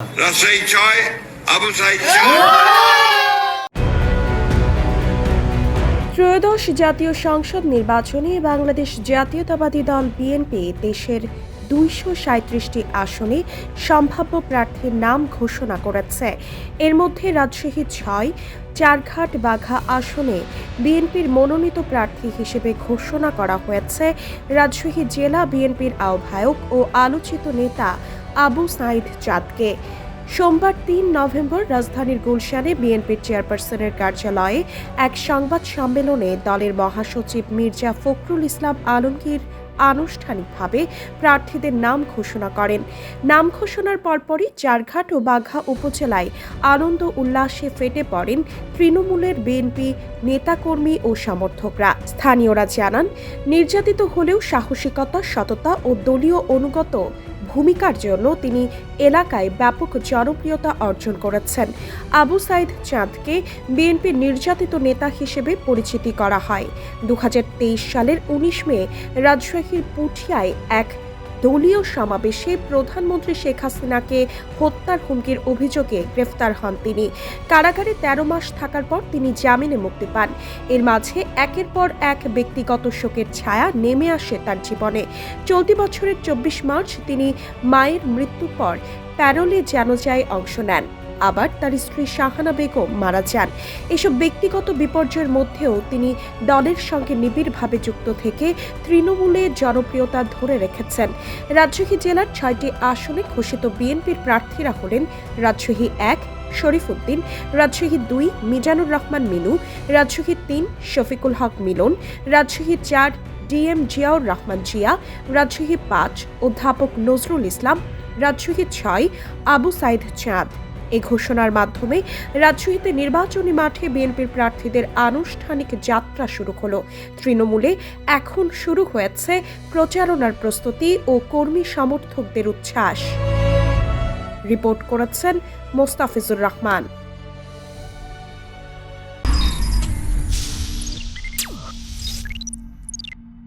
রাজশাহী ছয় আবু সাইদ ত্রয়োদশ জাতীয় সংসদ নির্বাচনে বাংলাদেশ জাতীয়তাবাদী দল বিএনপি দেশের দুইশো সাঁত্রিশটি আসনে সম্ভাব্য প্রার্থীর নাম ঘোষণা করেছে। এর মধ্যে রাজশাহী ছয়, চারঘাট বাঘা আসনে বিএনপির মনোনীত প্রার্থী হিসেবে ঘোষণা করা হয়েছে। রাজশাহী জেলা বিএনপির আহ্বায়ক ও আলোচিত নেতা আবু সাইদ চাঁদকে। সোমবার তিন নভেম্বর রাজধানীর গুলশানে বিএনপির চেয়ারপারসনের কার্যালয়ে এক সংবাদ সম্মেলনে দলের মহাসচিব মির্জা ফখরুল ইসলাম আলমগীর আনুষ্ঠানিকভাবে প্রার্থীদের নাম ঘোষণা করেন। নাম ঘোষণার পরপরই চারঘাট ও বাঘা উপজেলায় আনন্দ উল্লাসে ফেটে পড়েন তৃণমূলের বিএনপি নেতাকর্মী ও সমর্থকরা। স্থানীয়রা জানান, নির্যাতিত হলেও সাহসিকতা, সততা ও দলীয় অনুগত ভূমিকার জন্য তিনি এলাকায় ব্যাপক জনপ্রিয়তা অর্জন করেছেন। আবু সাইদ চাঁদকে বিএনপি নির্যাতিত নেতা হিসেবে পরিচিতি করা হয়। দু হাজার তেইশ সালের উনিশ মে রাজশাহীর পুঠিয়ায় এক দলীয় সমাবেশে প্রধানমন্ত্রী শেখ হাসিনাকে হত্যার হুমকির অভিযোগে গ্রেফতার হন তিনি। কারাগারে তেরো মাস থাকার পর তিনি জামিনে মুক্তি পান। এর মাঝে একের পর এক ব্যক্তিগত শোকের ছায়া নেমে আসে তার জীবনে। চলতি বছরের চব্বিশ মার্চ তিনি মায়ের মৃত্যুর পর প্যারোলে যেন যায় অংশ নেন। আবার তার স্ত্রী শাহানা বেগম মারা যান। এসব ব্যক্তিগত বিপর্যয়ের মধ্যেও তিনি দলের সঙ্গে নিবিড়ভাবে যুক্ত থেকে তৃণমূলের জনপ্রিয়তা ধরে রেখেছেন। রাজশাহী জেলার ছয়টি আসনে ঘোষিত বিএনপির প্রার্থীরা হলেন রাজশাহী এক, শরীফুদ্দিন, রাজশাহী দুই, মিজানুর রহমান মিনু, রাজশাহী তিন, শফিকুল হক মিলন, রাজশাহী চার, ডিএম জিয়াউর রহমান জিয়া, রাজশাহী পাঁচ, অধ্যাপক নজরুল ইসলাম, রাজশাহী ছয়, আবু সাইদ চাঁদ। এ ঘোষণার মাধ্যমে রাজশাহীতে নির্বাচনী মাঠে বিএনপির প্রার্থীদের আনুষ্ঠানিক যাত্রা শুরু হলো। তৃণমূলে এখন শুরু হয়েছে প্রচারণার প্রস্তুতি ও কর্মী সমর্থকদের উচ্ছ্বাস। রিপোর্ট করেছেন মোস্তাফিজুর রহমান।